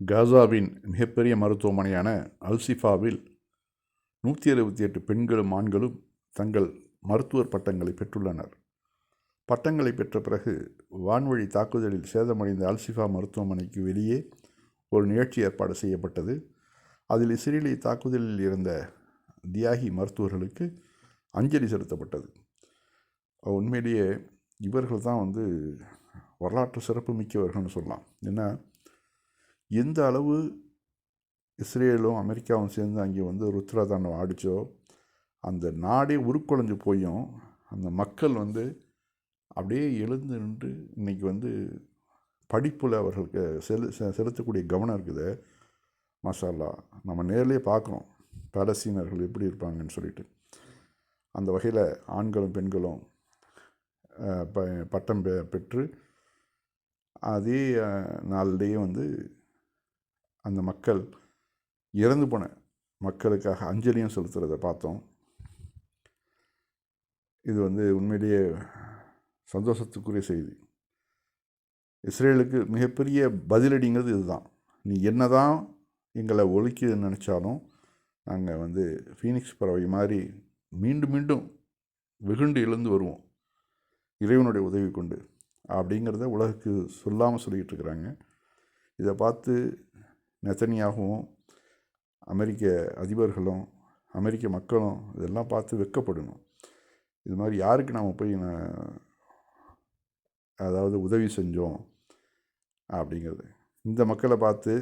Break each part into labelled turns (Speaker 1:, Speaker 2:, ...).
Speaker 1: காசாவின் மிகப்பெரிய மருத்துவமனையான அல்சிஃபாவில் நூற்றி அறுபத்தி எட்டு பெண்களும் ஆண்களும் தங்கள் மருத்துவர் பட்டங்களை பெற்றுள்ளனர். பட்டங்களை பெற்ற பிறகு வான்வழி தாக்குதலில் சேதமடைந்த அல்சிஃபா மருத்துவமனைக்கு வெளியே ஒரு நிகழ்ச்சி ஏற்பாடு செய்யப்பட்டது. அதில் இஸ்ரேலிய தாக்குதலில் இருந்த தியாகி மருத்துவர்களுக்கு அஞ்சலி செலுத்தப்பட்டது. உண்மையிலேயே இவர்கள் தான் வந்து வரலாற்று சிறப்பு மிக்கவர்கள்னு சொல்லலாம். ஏன்னா எந்த அளவு இஸ்ரேலும் அமெரிக்காவும் சேர்ந்து அங்கே வந்து ருத்ரதானம் ஆடிச்சோ அந்த நாடே உருக்குலைஞ்சு போயும். அந்த மக்கள் வந்து அப்படியே எழுந்து நின்று இன்றைக்கி வந்து படிப்பில் அவர்களுக்கு செலு செ- செலுத்தக்கூடிய கவனம் இருக்குது. மசாலா நம்ம நேர்லேயே பார்க்குறோம். பாலஸ்தீனர்கள் எப்படி இருப்பாங்கன்னு சொல்லிட்டு. அந்த வகையில் ஆண்களும் பெண்களும் ப பட்டம் பெ பெற்று அதே நாளிலேயே வந்து அந்த மக்கள் இறந்து போன மக்களுக்காக அஞ்சலியும் செலுத்துகிறத பார்த்தோம். இது வந்து உண்மையிலேயே சந்தோஷத்துக்குரிய செய்தி. இஸ்ரேலுக்கு மிகப்பெரிய பதிலடிங்கிறது இதுதான். நீ என்ன தான் எங்களை ஒழிக்க நினச்சாலும் நாங்கள் வந்து ஃபீனிக்ஸ் பறவை மாதிரி மீண்டும் மீண்டும் வெகுண்டு எழுந்து வருவோம். இறைவனுடைய உதவி கொண்டு அப்படிங்கிறத உலகுக்கு சொல்லாமல் சொல்லிக்கிட்டு இருக்கிறாங்க. இதை பார்த்து நெத்தனியாகவும் அமெரிக்க அதிபர்களும் அமெரிக்க மக்களும் இதெல்லாம் பார்த்து வெட்கப்படணும். இது மாதிரி யாருக்கு நாம் போய் அதாவது உதவி செஞ்சோம் அப்படிங்கிறது. இந்த மக்களை பார்த்து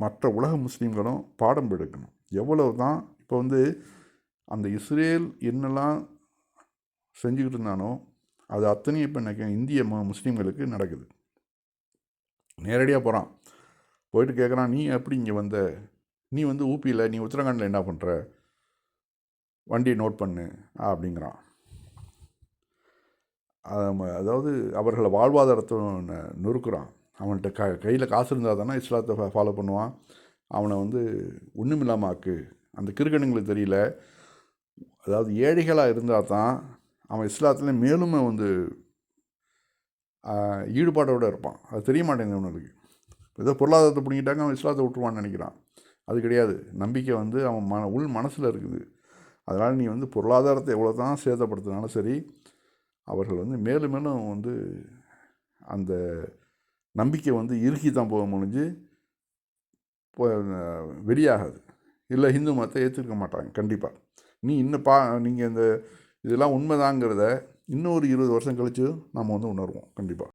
Speaker 1: மற்ற உலக முஸ்லீம்களும் பாடம் எடுக்கணும் எவ்வளவு தான் இப்போ வந்து அந்த இஸ்ரேல் என்னெல்லாம் செஞ்சுக்கிட்டு இருந்தானோ அது அத்தனையும் இப்போ எனக்கு இந்திய முஸ்லீம்களுக்கு நடக்குது. நேரடியாக போகிறான் போயிட்டு கேட்குறான் நீ எப்படி இங்கே வந்த? நீ வந்து ஊப்பியில் நீ உத்தரகாண்டில் என்ன பண்ணுற வண்டியை நோட் பண்ணு அப்படிங்கிறான். அதாவது அவர்களை வாழ்வாதாரத்தை ந- நொறுக்குறான். அவன்கிட்ட க கையில் காசு இருந்தால் தானே இஸ்லாத்தை ஃபாலோ பண்ணுவான். அவனை வந்து ஒன்றுமில்லாம ஆக்கு. அந்த கிருக்கணுங்களுக்கு தெரியல. அதாவது ஏழைகளாக இருந்தால் தான் அவன் இஸ்லாத்தில் மேலும் வந்து ஈடுபாடோடு இருப்பான். அது தெரிய மாட்டேங்குது அவனுக்கு ஏதோ பொருளாதாரத்தை பிடிங்கிட்டாங்க அவன் இஸ்லாத்தை விட்டுருவான்னு நினைக்கிறான். அது கிடையாது. நம்பிக்கை வந்து அவன் மன உள் மனசில் இருக்குது. அதனால் நீ வந்து பொருளாதாரத்தை எவ்வளோ தான் சேதப்படுத்தினாலும் சரி அவர்கள் வந்து மேலும் மேலும் வந்து அந்த நம்பிக்கை வந்து இறுக்கி தான் போக முடிஞ்சு போ- வெளியாகாது. இல்லை ஹிந்து மதத்தை ஏற்றுக்க மாட்டாங்க கண்டிப்பாக நீ இன்னும் பா நீங்கள் இந்த இதெல்லாம் உண்மைதாங்கிறத இன்னும் ஒரு இருபது வருஷம் கழித்து நம்ம வந்து உணர்வோம் கண்டிப்பாக